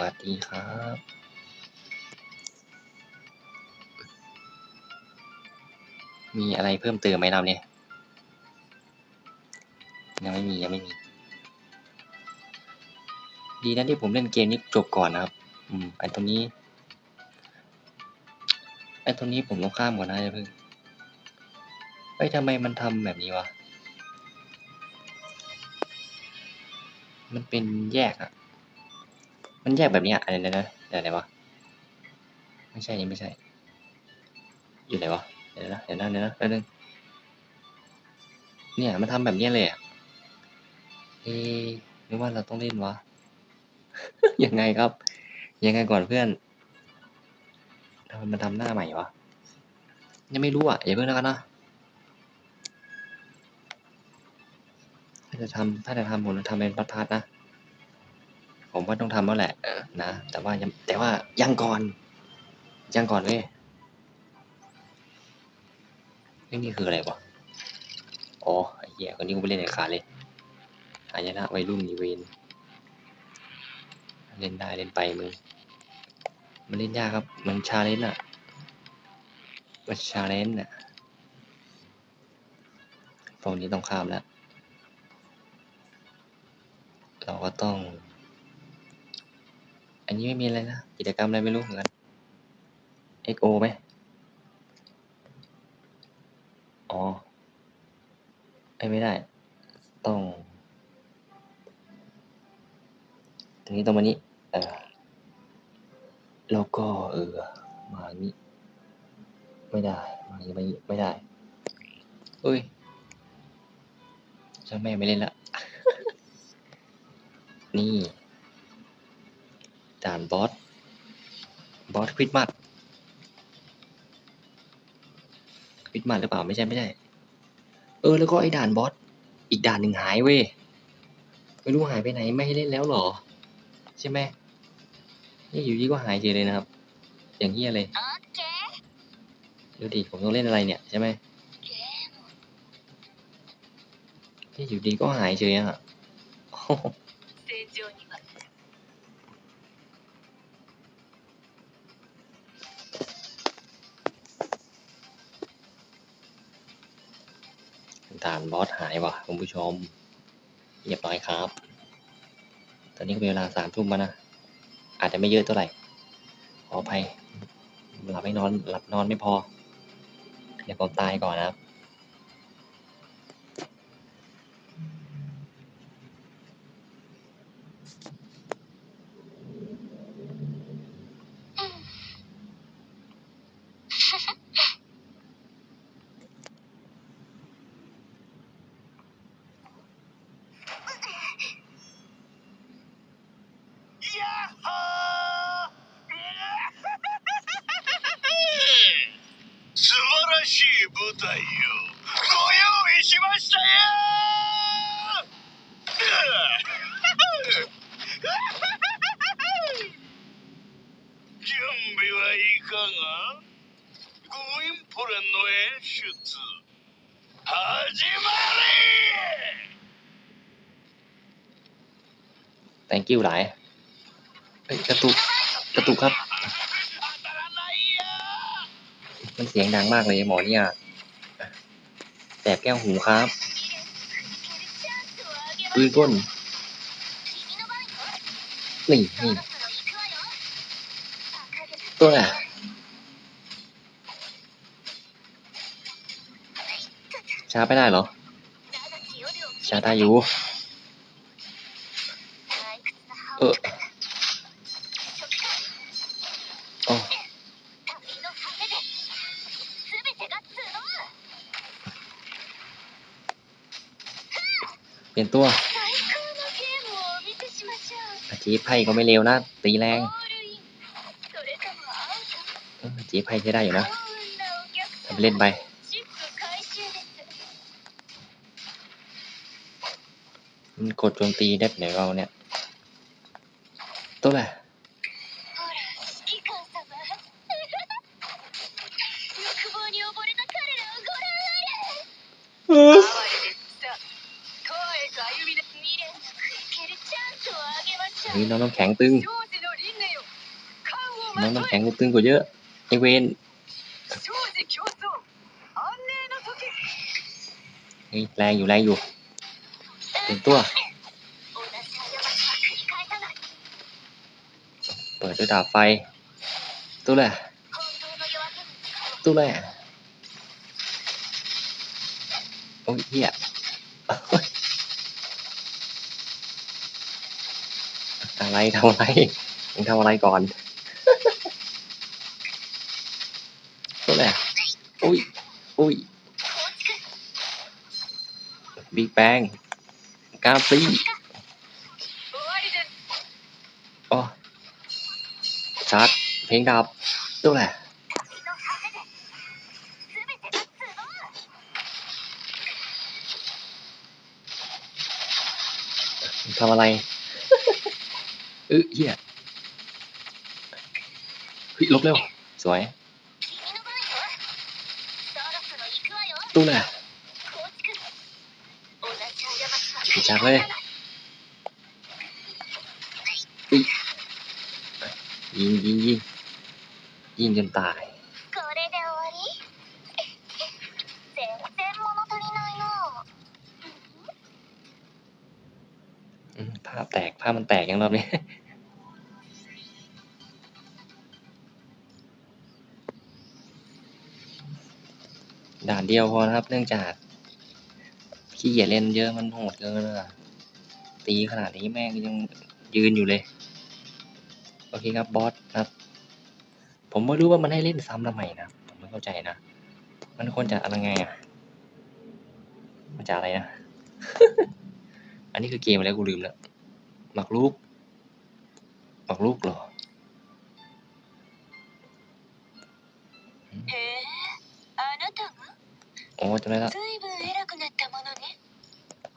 วัสดีครับมีอะไรเพิ่มเติมไหมเราเนี่ย ยังไม่มี ยังไม่มี ดีนะที่ผมเล่นเกมนี้จบก่อนนะครับ อืมไอตัวนี้ไอตัวนี้ผมต้องข้ามก่อนนะเพิ่งเอ้ทำไมมันทำแบบนี้วะ มันเป็นแยกอะ มันแยกแบบนี้อะไรนะนะเดี๋ยวไหนวะไม่ใช่นี่ไม่ใช่ อยู่ไหนวะเดี๋ยวนะเดี๋ยวนะเดี๋ยวนะแป๊บนึงเนี่ยมันทำแบบนี้เลยอะเอ๊หรือว่าเราต้องเล่นวะยังไงครับ ยังไงก่อนเพื่อนทำไมมันทำหน้าใหม่วะยังไม่รู้อะอย่าเพิ่งแล้วกันนะถ้าจะทำถ้าจะทำผมจะทำเป็นพัดๆนะ ผมว่าต้องทำแล้วแหละนะ แต่ว่ายังแต่ว่ายังก่อน ยังก่อนเว้ยนี่คืออะไรวะอ๋อไอ้เหี้ยคนนี้กูไปเล่นไอ้ขาเลยอายนะวัยรุ่นอีเวนเล่นได้เล่นไปมึงมันเล่นยากครับ มันชาเลนจ์อะ มันชาเลนจ์อะตรงนี้ต้องข้ามแล้ว เราก็ต้อง นี้ไม่มีอะไรนะ กิจกรรมอะไรไม่รู้เหมือนกัน XO ไหมอ๋อไอ้ไม่ได้ ต้อง ตรงนี้ตรงมานี้เออแล้วก็เออ มานี้ ไม่ได้ มานี้ไม่ไม่ได้เอ้ยเจ้าแม่ไม่เล่นละ นี่ ด่านบอส บอสคริสต์มาสคริสต์มาสหรือเปล่าไม่ใช่ไม่ใช่ เออแล้วก็ไอ้ด่านบอส อีกด่านหนึ่งหายเว้ย ไม่รู้หายไปไหนไม่ให้เล่นแล้วเหรอ ใช่ไหมนี่อยู่ดีก็หายเฉยเลยนะครับ อย่างเงี้ยเลยดูดิผมต้องเล่นอะไรเนี่ยใช่ไหมนี่อยู่ดีก็หายเฉยอะ ด่านบอสหายว่ะคุณผู้ชมเรียบร้อยครับ ตอนนี้ก็เป็นเวลาสามทุ่มแล้วนะ อาจจะไม่เยอะเท่าไหร่ ขออภัย หลับไม่นอน หลับนอนไม่พอ เดี๋ยวผมตายก่อนนะครับ ゴインポレンの演出始まれ thank you หลายเฮ้ยกระตุก กระตุกครับ 当たらないよ มันเสียงดังมากเลยหมอเนี่ยแสบแก้วหูครับ ปืนก้น นี่นี่ ตัวน่ะ ช้าไปได้เหรอ ช้าได้อยู่ เออเปลี่ยนตัวอาจีบไพ่ก็ไม่เร็วนะ ตีแรงอาจีบไพ่ใช้ได้อยู่นะทำเล่นไป มันกดโจมตีเด็ดไหนเราเนี่ย ตัวแบบนี่น้องน้ำแข็งตึง น้องน้ำแข็งตึงกว่าเยอะไอเวนนี่แรงอยู่แรงอยู่ ถึงตัว เปิดด้วยดาบไฟ ตู้แหละ ตู้แหละโอ้ยเหี้ยอะไรทำอะไรมึงทำอะไรก่อนตู้แหละอุ้ยอุ้ย บิ๊กแบง กาซี่อ๋อชาร์จเพลงดับด้วแหละทำอะไรเออเฮียพี่ลบเร็ว สวยตู้แหละ จักเลยยิงยิงยิงยิงจนตายภาพแตกภาพมันแตกยังรอบนี้ด่านเดียวพอนะครับ เนื่องจาก ขี้เกียจเล่นเยอะมันโหดเกินเลยตีขนาดนี้แม่งยังยืนอยู่เลย โอเคครับบอสครับผมไม่รู้ว่ามันให้เล่นซ้ำทำไมนะผมไม่เข้าใจนะ มันควรจะอะไรไงอะ มันจะอะไรนะ อันนี้คือเกมแล้วกูลืมแล้วหมักลูกหมักลูกเหรอโอ้อจำได้ละ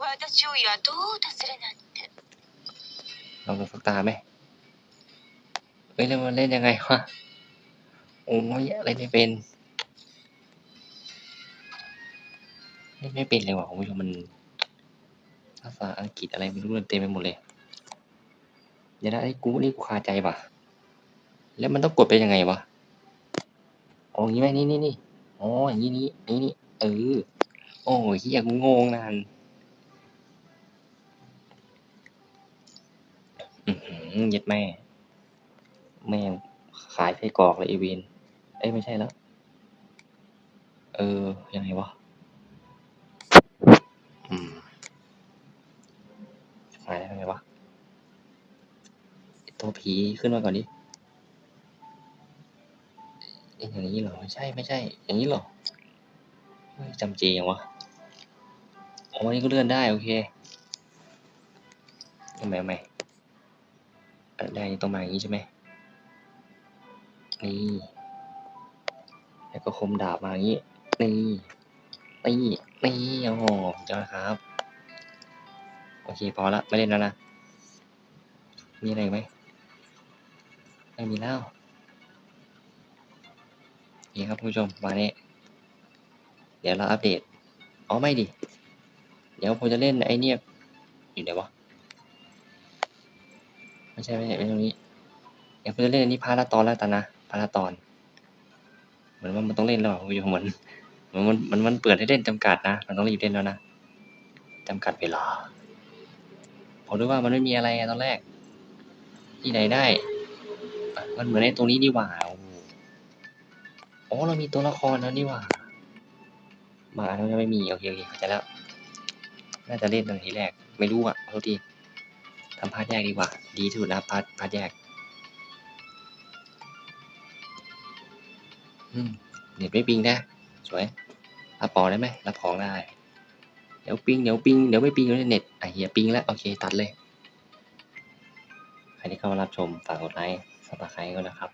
私を雇おうとするなんて ลองดูสักตาไหมเฮ้ยแล้วมันเล่นยังไงวะ โอ้ยเล่นไม่เป็น เล่นไม่เป็นเลยว่ะคุณผู้ชมมันภาษาอังกฤษอะไรไม่รู้เต็มไปหมดเลย เดี๋ยวนะไอ้กูนี่กูคาใจป่ะ แล้วมันต้องกดไปยังไงวะ อ๋ออย่างงี้ไหมนี่นี่นี่อ๋ออย่างงี้นี่นี่นี่เออ โอ้ยเฮียกูงงนาน อือหือเย็ดแม่ แม่ขายไส้กรอกเลยไอเวนเอ้ยไม่ใช่แล้ว เออ ยังไงวะ อืมขายได้ยังไงวะตัวผีขึ้นมาก่อนดิเอ๊ะอย่างนี้เหรอ ไม่ใช่ไม่ใช่ อย่างนี้เหรอจำเจยังวะอ๋ออันนี้ก็เลื่อนได้ โอเคทำไมทำไม อันแรกนี่ต้องมาอย่างนี้ใช่ไหมนี่แล้วก็คมดาบมาอย่างนี้นี่นี่นี่โอ้โหยอดครับ โอเคพอละไม่เล่นแล้วนะ มีอะไรไหมไม่มีแล้วนี่ครับคุณผู้ชมมาเนี่ยเดี๋ยวเราอัปเดตอ๋อไม่ดิ เดี๋ยวผมจะเล่นไอเนี่ยอยู่ไหนวะ ไม่ใช่ไม่ใช่ไม่ใช่ตรงนี้เดี๋ยวผมจะเล่นอันนี้พาราตอนแล้วกันนะพาราตอน เหมือนว่ามันต้องเล่นแล้วอะคุณผู้ชมเหมือนเหมือนมันมันมันเปิดให้เล่นจำกัดนะมันต้องรีบเล่นแล้วนะจำกัดเวลาผมดูว่ามันไม่มีอะไรตอนแรก ที่ไหนได้ มันเหมือนในตรงนี้นี่หว่าโอ้โหอ๋อเรามีตัวละครแล้วนี่หว่า มาแล้วไม่มีโอเคโอเคเข้าใจแล้ว น่าจะเล่นตั้งทีแรก ไม่รู้อะขอโทษทีำพาร์ทแยกดีกว่า ดีที่สุดนะพาร์ทพาร์ทแยกเน็ตไม่ปิงนะ สวยรับปอได้ไหมรับของได้ เดี๋ยวปิง เดี๋ยวปิง เดี๋ยวไม่ปิงแล้วเน็ตอะเฮียปิงแล้ว โอเค ตัดเลย ใครที่เข้ามารับชม ฝากกดไลค์ สับสไครต์ก็นะครับ